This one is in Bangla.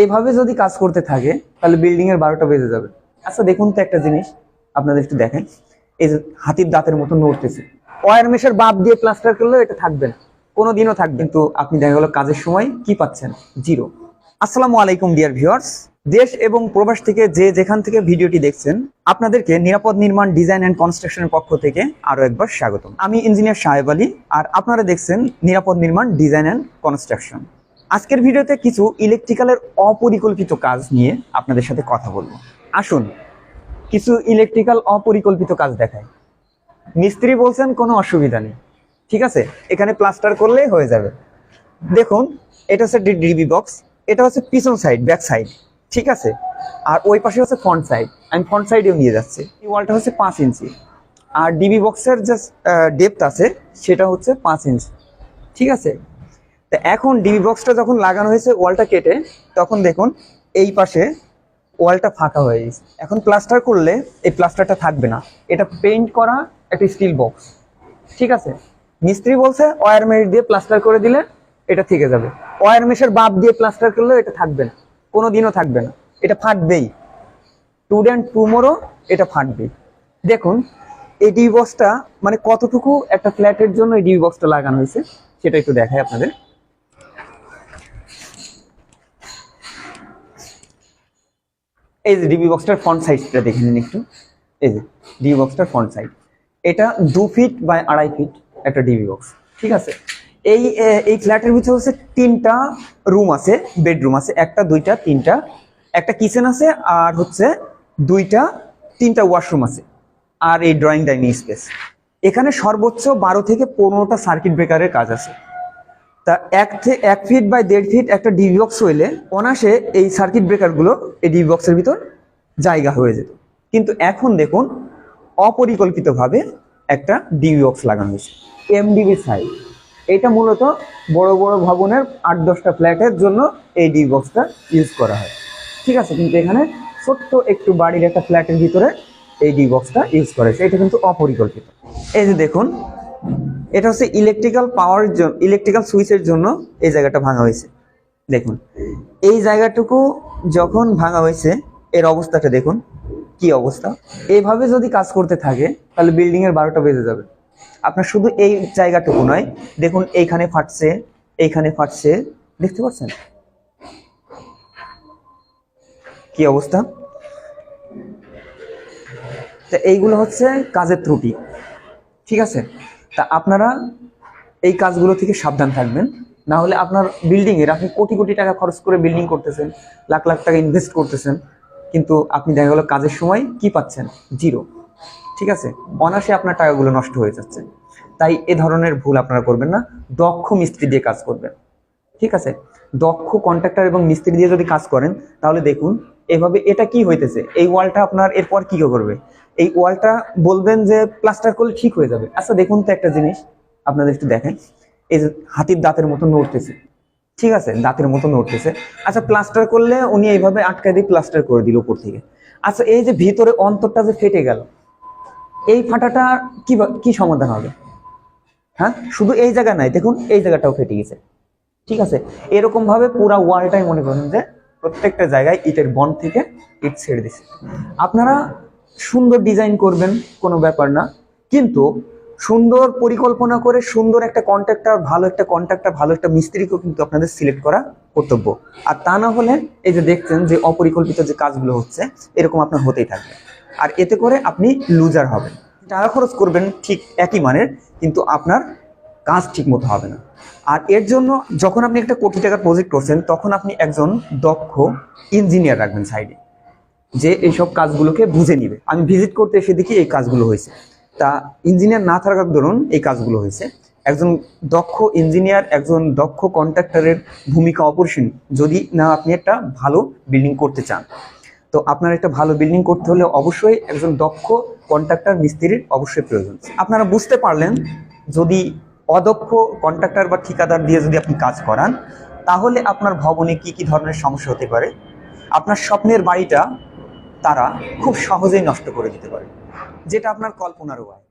এইভাবে যদি কাজ করতে থাকে, তাহলে বিল্ডিং এর বারোটা বেজে যাবে। আচ্ছা দেখুন তো একটা জিনিস, আপনাদের একটু দেখেন। এই যে হাতির দাঁতের মতো নড়তেছে। ওয়ার মেশের বাপ দিয়ে প্লাস্টার করলেও এটা থাকবে না। কোনোদিনও থাকবে কিন্তু আপনি দেখা গেল কাজের সময় কি পাচ্ছেন? জিরো আসসালামু আলাইকুম ডিয়ার ভিউয়ার্স দেশ এবং প্রবাস থেকে যে যেখান থেকে ভিডিওটি দেখছেন, আপনাদেরকে নিরাপদ নির্মাণ ডিজাইন অ্যান্ড কনস্ট্রাকশনের পক্ষ থেকে আরও একবার স্বাগতম। আমি ইঞ্জিনিয়ার সাহেব আলী, আর আপনারা দেখছেন নিরাপদ নির্মাণ ডিজাইন অ্যান্ড কনস্ট্রাকশন আজকের ভিডিওতে কিছু ইলেকট্রিক্যালের অপরিকল্পিত কাজ নিয়ে আপনাদের সাথে কথা বলব। আসুন, কিছু ইলেকট্রিক্যাল অপরিকল্পিত কাজ দেখায় মিস্ত্রি বলছেন, কোনো অসুবিধা নেই। ঠিক আছে? এখানে প্লাস্টার করলেই হয়ে যাবে। দেখুন, এটা হচ্ছে ডিবি বক্স এটা হচ্ছে পিছন সাইড ব্যাক সাইড ঠিক আছে? আর ওই পাশে হচ্ছে ফ্রন্ট সাইড আমি ফ্রন্ট সাইডেও নিয়ে যাচ্ছি। এই ওয়ালটা হচ্ছে পাঁচ ইঞ্চি। আর ডিবি বক্সের যে ডেপথ আছে, সেটা হচ্ছে পাঁচ ইঞ্চি। ঠিক আছে? তা এখন ডিবি বক্সটা যখন লাগানো হয়েছে, ওয়ালটা কেটে, তখন দেখুন এই পাশে ওয়ালটা ফাঁকা হয়ে গেছে। এখন প্লাস্টার করলে এই প্লাস্টারটা থাকবে না। এটা পেইন্ট করা একটা স্টিল বক্স ঠিক আছে? মিস্ত্রি বলছে ওয়ার মেশ দিয়ে প্লাস্টার করে দিলে এটা থেকে যাবে। ওয়ার মেশের বাপ দিয়ে প্লাস্টার করলে এটা থাকবে না। কোনো দিনও থাকবে না। এটা ফাটবেই। টুডে অ্যান্ড টুমোরো এটা ফাটবেই। দেখুন, এই ডিবি বক্সটা মানে কতটুকু একটা ফ্ল্যাটের জন্য এই ডিবি বক্সটা লাগানো হয়েছে, সেটা একটু দেখাই আপনাদের। এই যে ডিবি বক্সটার ফ্রন্ট সাইজটা দেখে নিন একটু। এই যে ডিবি বক্সটার ফ্রন্ট সাইড এটা দু ফিট বাই আড়াই ফিট একটা ডিবি বক্স ঠিক আছে? এই এই ফ্ল্যাটের ভিতরে হচ্ছে তিনটা রুম আছে বেডরুম আছে, একটা, দুইটা, তিনটা। একটা কিচেন আছে আর হচ্ছে দুইটা, তিনটা ওয়াশরুম আছে আর এই ড্রয়িং ডাইনিং স্পেস এখানে সর্বোচ্চ বারো থেকে পনেরোটা সার্কিট ব্রেকারের কাজ আছে। তা এক থেকে এক ফিট বাই দেড় ফিট একটা ডিবি বক্স হইলে অনাসে এই সার্কিট ব্রেকারগুলো এই ডিবি বক্সের ভিতর জায়গা হয়ে যেত। কিন্তু এখন দেখুন, অপরিকল্পিতভাবে একটা ডিবি বক্স লাগানো হয়েছে এমডিবি সাইড এটা মূলত বড় বড় ভবনের আট দশটা ফ্ল্যাটের জন্য এই ডিবি বক্সটা ইউজ করা হয়। ঠিক আছে, কিন্তু এখানে ছোট্ট একটু বাড়ির একটা ফ্ল্যাটের ভিতরে এই ডি বক্সটা ইউজ করা হয়েছে। এটা কিন্তু অপরিকল্পিত। এই যে দেখুন এটা হচ্ছে ইলেকট্রিক্যাল পাওয়ার জন্য ইলেকট্রিক্যাল সুইচের জন্য এই জায়গাটা ভাঙা হয়েছে। দেখুন, এই জায়গাটুকু যখন ভাঙা হয়েছে, এর অবস্থাটা দেখুন, কি অবস্থা? এইভাবে যদি কাজ করতে থাকে, তাহলে বিল্ডিং এর বারোটা বেজে যাবে। আপনার শুধু এই জায়গাটুকু নয়, দেখুন এইখানে ফাটছে এইখানে ফাটছে, দেখতে পাচ্ছেন? কি অবস্থা? তা এইগুলো হচ্ছে কাজের ত্রুটি, ঠিক আছে? তা আপনারা এই কাজগুলো থেকে সাবধান থাকবেন। না হলে আপনার বিল্ডিং এর আপনি কোটি কোটি টাকা খরচ করে বিল্ডিং করতেছেন, লাখ লাখ টাকা ইনভেস্ট করতেছেন, কিন্তু আপনি দেখা গেল কাজের সময় কি পাচ্ছেন? জিরো ঠিক আছে? অনাসে আপনার টাকাগুলো নষ্ট হয়ে যাচ্ছে। তাই এ ধরনের ভুল আপনারা করবেন না। দক্ষ মিস্ত্রি দিয়ে কাজ করবেন। ঠিক আছে? দক্ষ কন্ট্রাক্টর এবং মিস্ত্রি দিয়ে যদি কাজ করেন, তাহলে দেখুন, এভাবে এটা কি হইতেছে? এই ওয়ালটা আপনার এরপর কি করবে? এই ওয়ালটা বলবেন যে প্লাস্টার করলে ঠিক হয়ে যাবে। আচ্ছা দেখুন তো একটা জিনিস, আপনাদের একটু দেখেন। এই যে হাতির দাঁতের মতো নড়তেছে। ঠিক আছে? দাঁতের মতো নড়তেছে। আচ্ছা প্লাস্টার করলে উনি এইভাবে আটকা দিয়ে প্লাস্টার করে দিল উপর থেকে। আচ্ছা এই যে ভিতরে অন্তরটা যে ফেটে গেল, এই ফাটাটা কি কি সমাধান হবে? হ্যাঁ? শুধু এই জায়গা নাই, দেখুন, এই জায়গাটাও ফেটে গেছে। ঠিক আছে? এরকম ভাবে পুরা ওয়ালটাই মনে করেন যে প্রত্যেকটা জায়গায় ইটের বন্ড থেকে ইট ছেড়ে দিছে। আপনারা সুন্দর ডিজাইন করবেন, কোনো ব্যাপার না। কিন্তু সুন্দর পরিকল্পনা করে সুন্দর একটা কন্ট্রাক্টর ভালো একটা কন্ট্রাক্টর ভালো একটা মিস্ত্রিকেও কিন্তু আপনাদের সিলেক্ট করা কর্তব্য। আর তা না হলে এই যে দেখছেন যে অপরিকল্পিত যে কাজগুলো হচ্ছে, এরকম আপনার হতেই থাকবে। আর এতে করে আপনি লুজার হবেন। টাকা খরচ করবেন ঠিক একই মানের, কিন্তু আপনার কাজ ঠিক মতো হবে না। আর এর জন্য যখন আপনি একটা কোটি টাকার প্রজেক্ট করছেন, তখন আপনি একজন দক্ষ ইঞ্জিনিয়ার রাখবেন সাইডে যে এইসব কাজগুলোকে বুঝে নিবে। আমি ভিজিট করতে এসে দেখি এই কাজগুলো হয়েছে। তা ইঞ্জিনিয়ার না থাকার দরুন এই কাজগুলো হয়েছে। একজন দক্ষ ইঞ্জিনিয়ার একজন দক্ষ কন্ট্রাক্টরের ভূমিকা অপরিসীম। যদি না আপনি একটা ভালো বিল্ডিং করতে চান। তো আপনার একটা ভালো বিল্ডিং করতে হলে অবশ্যই একজন দক্ষ কন্ট্রাক্টর মিস্ত্রির অবশ্যই প্রয়োজন। আপনারা বুঝতে পারলেন, যদি অদক্ষ কন্ট্রাক্টর বা ঠিকাদার দিয়ে যদি আপনি কাজ করান, তাহলে আপনার ভবনে কি কি ধরনের সমস্যা হতে পারে? আপনার স্বপ্নের বাড়িটা তারা খুব সহজেই নষ্ট করে দিতে পারে যেটা আপনার কল্পনারও হয়